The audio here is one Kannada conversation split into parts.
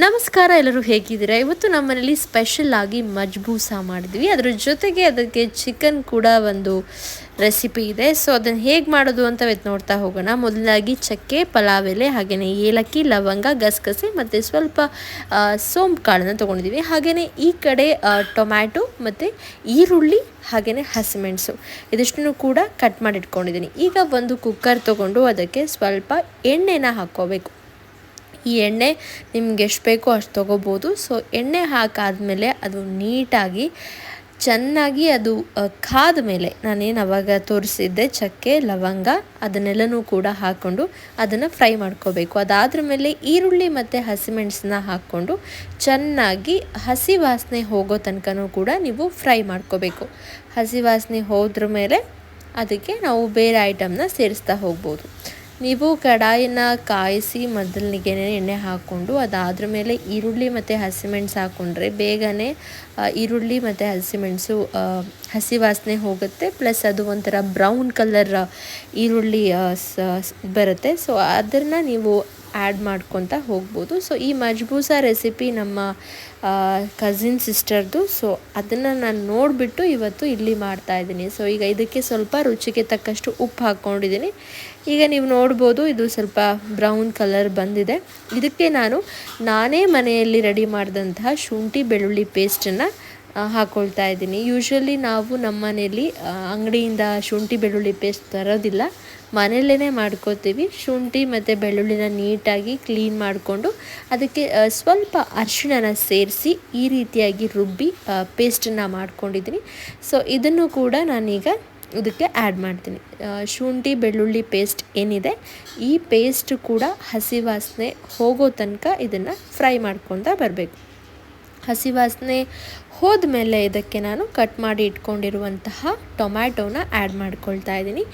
ನಮಸ್ಕಾರ, ಎಲ್ಲರೂ ಹೇಗಿದ್ದೀರಾ? ಇವತ್ತು ನಮ್ಮ ಮನೇಲಿ ಸ್ಪೆಷಲ್ ಆಗಿ ಮಜ್ಬೂಸ ಮಾಡಿದ್ವಿ. ಅದ್ರ ಜೊತೆಗೆ ಅದಕ್ಕೆ ಚಿಕನ್ ಕೂಡ ಒಂದು ರೆಸಿಪಿ ಇದೆ. ಸೊ ಅದನ್ನು ಹೇಗೆ ಮಾಡೋದು ಅಂತ ಇವತ್ತು ನೋಡ್ತಾ ಹೋಗೋಣ. ಮೊದಲಾಗಿ ಚಕ್ಕೆ, ಪಲಾವ್ ಎಲೆ ಹಾಗೆಯೇ ಏಲಕ್ಕಿ, ಲವಂಗ, ಗಸಗಸೆ ಮತ್ತು ಸ್ವಲ್ಪ ಸೋಂಪು ಕಾಳನ್ನು ತೊಗೊಂಡಿದ್ದೀವಿ ಹಾಗೆಯೇ ಈ ಕಡೆ ಟೊಮ್ಯಾಟೊ ಮತ್ತು ಈರುಳ್ಳಿ ಹಾಗೆಯೇ ಹಸಿಮೆಣಸು ಇದಿಷ್ಟನ್ನು ಕೂಡ ಕಟ್ ಮಾಡಿಟ್ಕೊಂಡಿದ್ದೀನಿ ಈಗ ಒಂದು ಕುಕ್ಕರ್ ತೊಗೊಂಡು ಅದಕ್ಕೆ ಸ್ವಲ್ಪ ಎಣ್ಣೆನ ಹಾಕ್ಕೋಬೇಕು. ಈ ಎಣ್ಣೆ ನಿಮ್ಗೆ ಎಷ್ಟು ಬೇಕೋ ಅಷ್ಟು ತೊಗೋಬೋದು. ಸೊ ಎಣ್ಣೆ ಹಾಕಾದ್ಮೇಲೆ ಅದು ನೀಟಾಗಿ, ಚೆನ್ನಾಗಿ ಅದು ಕಾದ ಮೇಲೆ ನಾನೇನು ಅವಾಗ ತೋರಿಸಿದ್ದೆ ಚಕ್ಕೆ, ಲವಂಗ ಅದನ್ನೆಲ್ಲನೂ ಕೂಡ ಹಾಕ್ಕೊಂಡು ಅದನ್ನು ಫ್ರೈ ಮಾಡ್ಕೋಬೇಕು. ಅದಾದ್ರ ಮೇಲೆ ಈರುಳ್ಳಿ ಮತ್ತು ಹಸಿಮೆಣಸನ್ನ ಹಾಕ್ಕೊಂಡು ಚೆನ್ನಾಗಿ ಹಸಿ ವಾಸನೆ ಹೋಗೋ ತನಕನೂ ಕೂಡ ನೀವು ಫ್ರೈ ಮಾಡ್ಕೋಬೇಕು. ಹಸಿ ವಾಸನೆ ಹೋದ್ರ ಮೇಲೆ ಅದಕ್ಕೆ ನಾವು ಬೇರೆ ಐಟಮ್ನ ಸೇರಿಸ್ತಾ ಹೋಗ್ಬೋದು. ನೀವು ಕಡಾಯಿನ ಕಾಯಿಸಿ ಮೊದಲಿಗೆ ಎಣ್ಣೆ ಹಾಕ್ಕೊಂಡು ಅದಾದ್ರ ಮೇಲೆ ಈರುಳ್ಳಿ ಮತ್ತು ಹಸಿಮೆಣಸು ಹಾಕ್ಕೊಂಡ್ರೆ ಬೇಗನೆ ಈರುಳ್ಳಿ ಮತ್ತು ಹಸಿಮೆಣಸು ಹಸಿ ವಾಸನೆ ಹೋಗುತ್ತೆ. ಪ್ಲಸ್ ಅದು ಒಂಥರ ಬ್ರೌನ್ ಕಲರ್ ಈರುಳ್ಳಿ ಬರುತ್ತೆ. ಸೊ ಅದನ್ನು ನೀವು ಆ್ಯಡ್ ಮಾಡ್ಕೊತ ಹೋಗ್ಬೋದು. ಸೊ ಈ ಮಜ್ಬೂಸ ರೆಸಿಪಿ ನಮ್ಮ ಕಸಿನ್ ಸಿಸ್ಟರ್ದು ಸೊ ಅದನ್ನು ನಾನು ನೋಡಿಬಿಟ್ಟು ಇವತ್ತು ಇಲ್ಲಿ ಮಾಡ್ತಾ ಇದ್ದೀನಿ. ಸೊ ಈಗ ಇದಕ್ಕೆ ಸ್ವಲ್ಪ ರುಚಿಗೆ ತಕ್ಕಷ್ಟು ಉಪ್ಪು ಹಾಕ್ಕೊಂಡಿದ್ದೀನಿ ಈಗ ನೀವು ನೋಡ್ಬೋದು ಇದು ಸ್ವಲ್ಪ ಬ್ರೌನ್ ಕಲರ್ ಬಂದಿದೆ. ಇದಕ್ಕೆ ನಾನು ನಾನೇ ಮನೆಯಲ್ಲಿ ರೆಡಿ ಮಾಡಿದಂತಹ ಶುಂಠಿ ಬೆಳ್ಳುಳ್ಳಿ ಪೇಸ್ಟನ್ನು ಹಾಕ್ಕೊಳ್ತಾ ಇದ್ದೀನಿ. ಯೂಶ್ವಲಿ ನಾವು ನಮ್ಮ ಮನೆಯಲ್ಲಿ ಅಂಗಡಿಯಿಂದ ಶುಂಠಿ, ಬೆಳ್ಳುಳ್ಳಿ ಪೇಸ್ಟ್ ತರೋದಿಲ್ಲ. ಮನೆಯಲ್ಲೇ ಮಾಡ್ಕೋತೀವಿ. ಶುಂಠಿ ಮತ್ತು ಬೆಳ್ಳುಳ್ಳಿನ ನೀಟಾಗಿ ಕ್ಲೀನ್ ಮಾಡಿಕೊಂಡು ಅದಕ್ಕೆ ಸ್ವಲ್ಪ ಅರಿಶಿಣನ ಸೇರಿಸಿ ಈ ರೀತಿಯಾಗಿ ರುಬ್ಬಿ ಪೇಸ್ಟನ್ನು ಮಾಡ್ಕೊಂಡಿದ್ದೀನಿ. ಸೊ ಇದನ್ನು ಕೂಡ ನಾನೀಗ ಇದಕ್ಕೆ ಆ್ಯಡ್ ಮಾಡ್ತೀನಿ. ಶುಂಠಿ, ಬೆಳ್ಳುಳ್ಳಿ ಪೇಸ್ಟ್ ಏನಿದೆ, ಈ ಪೇಸ್ಟ್ ಕೂಡ ಹಸಿ ವಾಸನೆ ಹೋಗೋ ತನಕ ಇದನ್ನು ಫ್ರೈ ಮಾಡ್ಕೊತಾ ಬರಬೇಕು. ಹಸಿ ವಾಸನೆ ಹೋದ್ಮೇಲೆ ಇದಕ್ಕೆ ನಾನು ಕಟ್ ಮಾಡಿ ಇಟ್ಕೊಂಡಿರುವಂತಹ ಟೊಮ್ಯಾಟೋನ ಆ್ಯಡ್ ಮಾಡ್ಕೊಳ್ತಾ ಇದ್ದೀನಿ.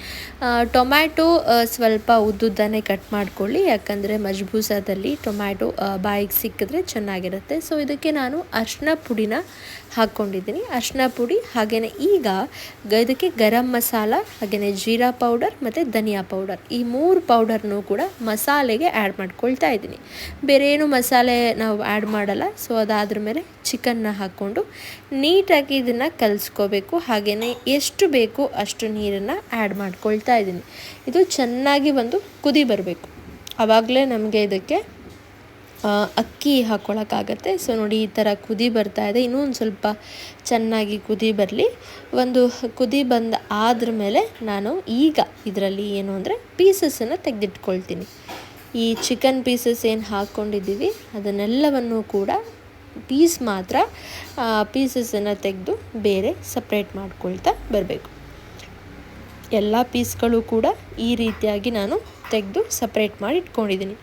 ಟೊಮ್ಯಾಟೊ ಸ್ವಲ್ಪ ಉದ್ದುದ್ದನೇ ಕಟ್ ಮಾಡ್ಕೊಳ್ಳಿ, ಯಾಕಂದರೆ ಮಜ್ಬೂಸದಲ್ಲಿ ಟೊಮ್ಯಾಟೊ ಬಾಯಿಗೆ ಸಿಕ್ಕಿದ್ರೆ ಚೆನ್ನಾಗಿರುತ್ತೆ. ಸೊ ಇದಕ್ಕೆ ನಾನು ಅರ್ಶಿನ ಪುಡಿನ ಹಾಕ್ಕೊಂಡಿದ್ದೀನಿ. ಅರ್ಶಿನ ಪುಡಿ ಹಾಗೆಯೇ ಈಗ ಇದಕ್ಕೆ ಗರಂ ಮಸಾಲ ಹಾಗೆಯೇ ಜೀರಾ ಪೌಡರ್ ಮತ್ತು ಧನಿಯಾ ಪೌಡರ್. ಈ ಮೂರು ಪೌಡರ್ನೂ ಕೂಡ ಮಸಾಲೆಗೆ ಆ್ಯಡ್ ಮಾಡ್ಕೊಳ್ತಾ ಇದ್ದೀನಿ. ಬೇರೆ ಏನು ಮಸಾಲೆ ನಾವು ಆ್ಯಡ್ ಮಾಡಲ್ಲ. ಸೊ ಅದಾದ್ರ ಮೇಲೆ ಚಿಕನ್ನ ಹಾಕ್ಕೊಂಡು ನೀಟಾಗಿ ಇದನ್ನು ಕಲಿಸ್ಕೋಬೇಕು ಹಾಗೆಯೇ ಎಷ್ಟು ಬೇಕು ಅಷ್ಟು ನೀರನ್ನು ಆ್ಯಡ್ ಮಾಡ್ಕೊಳ್ತಾ ಇದ್ದೀನಿ. ಇದು ಚೆನ್ನಾಗಿ ಬಂದು ಕುದಿ ಬರಬೇಕು. ಆವಾಗಲೇ ನಮಗೆ ಇದಕ್ಕೆ ಅಕ್ಕಿ ಹಾಕ್ಕೊಳಕ್ಕಾಗತ್ತೆ ಸೊ ನೋಡಿ, ಈ ಥರ ಕುದಿ ಬರ್ತಾ ಇದೆ. ಇನ್ನೂ ಒಂದು ಸ್ವಲ್ಪ ಚೆನ್ನಾಗಿ ಕುದಿ ಬರಲಿ. ಒಂದು ಕುದಿ ಬಂದ ಆದ್ರ ಮೇಲೆ ನಾನು ಈಗ ಇದರಲ್ಲಿ ಏನು ಅಂದರೆ ಪೀಸಸನ್ನು ತೆಗೆದಿಟ್ಕೊಳ್ತೀನಿ. ಈ ಚಿಕನ್ ಪೀಸಸ್ ಏನು ಹಾಕ್ಕೊಂಡಿದ್ದೀವಿ ಅದನ್ನೆಲ್ಲವನ್ನು ಕೂಡ ಪೀಸ್ ಮಾತ್ರ ಪೀಸಸನ್ನು ತೆಗೆದು ಬೇರೆ ಸಪ್ರೇಟ್ ಮಾಡ್ಕೊಳ್ತಾ ಬರಬೇಕು. ಎಲ್ಲ ಪೀಸ್ಗಳು ಕೂಡ ಈ ರೀತಿಯಾಗಿ ನಾನು ತೆಗೆದು ಸಪ್ರೇಟ್ ಮಾಡಿ ಇಟ್ಕೊಂಡಿದ್ದೀನಿ.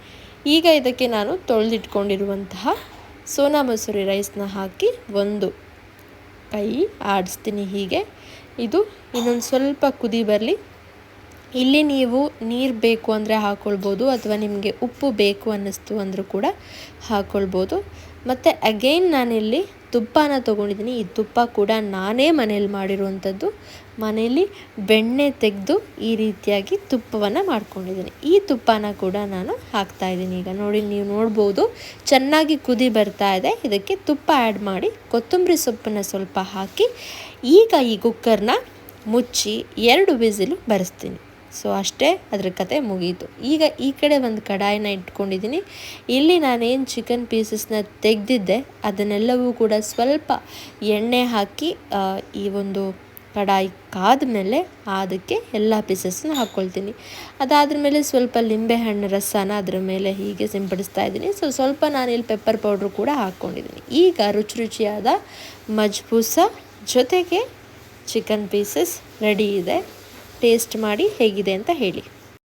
ಈಗ ಇದಕ್ಕೆ ನಾನು ತೊಳೆದಿಟ್ಕೊಂಡಿರುವಂತಹ ಸೋನಾ ಮಸೂರಿ ರೈಸ್ನ ಹಾಕಿ ಒಂದು ಕೈ ಆಡಿಸ್ತೀನಿ ಹೀಗೆ. ಇದು ಇನ್ನೊಂದು ಸ್ವಲ್ಪ ಕುದಿ ಬರಲಿ. ಇಲ್ಲಿ ನೀವು ನೀರು ಬೇಕು ಅಂದರೆ ಹಾಕ್ಕೊಳ್ಬೋದು ಅಥವಾ ನಿಮಗೆ ಉಪ್ಪು ಬೇಕು ಅನ್ನಿಸ್ತು ಅಂದರೂ ಕೂಡ ಹಾಕ್ಕೊಳ್ಬೋದು ಮತ್ತು ಅಗೈನ್ ನಾನಿಲ್ಲಿ ತುಪ್ಪನ ತೊಗೊಂಡಿದ್ದೀನಿ. ಈ ತುಪ್ಪ ಕೂಡ ನಾನೇ ಮನೇಲಿ ಮಾಡಿರುವಂಥದ್ದು. ಮನೇಲಿ ಬೆಣ್ಣೆ ತೆಗೆದು ಈ ರೀತಿಯಾಗಿ ತುಪ್ಪವನ್ನು ಮಾಡ್ಕೊಂಡಿದ್ದೀನಿ. ಈ ತುಪ್ಪನ ಕೂಡ ನಾನು ಹಾಕ್ತಾ ಇದ್ದೀನಿ. ಈಗ ನೋಡಿ, ನೀವು ನೋಡ್ಬೋದು, ಚೆನ್ನಾಗಿ ಕುದಿ ಬರ್ತಾ ಇದೆ. ಇದಕ್ಕೆ ತುಪ್ಪ ಆ್ಯಡ್ ಮಾಡಿ ಕೊತ್ತಂಬರಿ ಸೊಪ್ಪನ್ನು ಸ್ವಲ್ಪ ಹಾಕಿ ಈಗ ಈ ಕುಕ್ಕರ್ನ ಮುಚ್ಚಿ ಎರಡು ವಿಸಿಲು ಬರೆಸ್ತೀನಿ. ಸೊ ಅಷ್ಟೇ ಅದ್ರ ಕತೆ ಮುಗೀತು. ಈಗ ಈ ಕಡೆ ಒಂದು ಕಡಾಯಿನ ಇಟ್ಕೊಂಡಿದ್ದೀನಿ. ಇಲ್ಲಿ ನಾನೇನು ಚಿಕನ್ ಪೀಸಸ್ನ ತೆಗೆದಿದ್ದೆ, ಅದನ್ನೆಲ್ಲವೂ ಕೂಡ ಸ್ವಲ್ಪ ಎಣ್ಣೆ ಹಾಕಿ ಈ ಒಂದು ಕಡಾಯಿ ಕಾದ ಮೇಲೆ ಅದಕ್ಕೆ ಎಲ್ಲ ಪೀಸಸ್ನ ಹಾಕ್ಕೊಳ್ತೀನಿ ಅದಾದ್ರ ಮೇಲೆ ಸ್ವಲ್ಪ ಲಿಂಬೆಹಣ್ಣು ರಸನ ಅದ್ರ ಮೇಲೆ ಹೀಗೆ ಸಿಂಪಡಿಸ್ತಾ ಇದ್ದೀನಿ. ಸೊ ಸ್ವಲ್ಪ ನಾನಿಲ್ಲಿ ಪೆಪ್ಪರ್ ಪೌಡ್ರು ಕೂಡ ಹಾಕ್ಕೊಂಡಿದ್ದೀನಿ ಈಗ ರುಚಿ ರುಚಿಯಾದ ಮಜ್ಬೂಸ ಜೊತೆಗೆ ಚಿಕನ್ ಪೀಸಸ್ ರೆಡಿ ಇದೆ. ಟೇಸ್ಟ್ ಮಾಡಿ ಹೇಗಿದೆ ಅಂತ ಹೇಳಿ.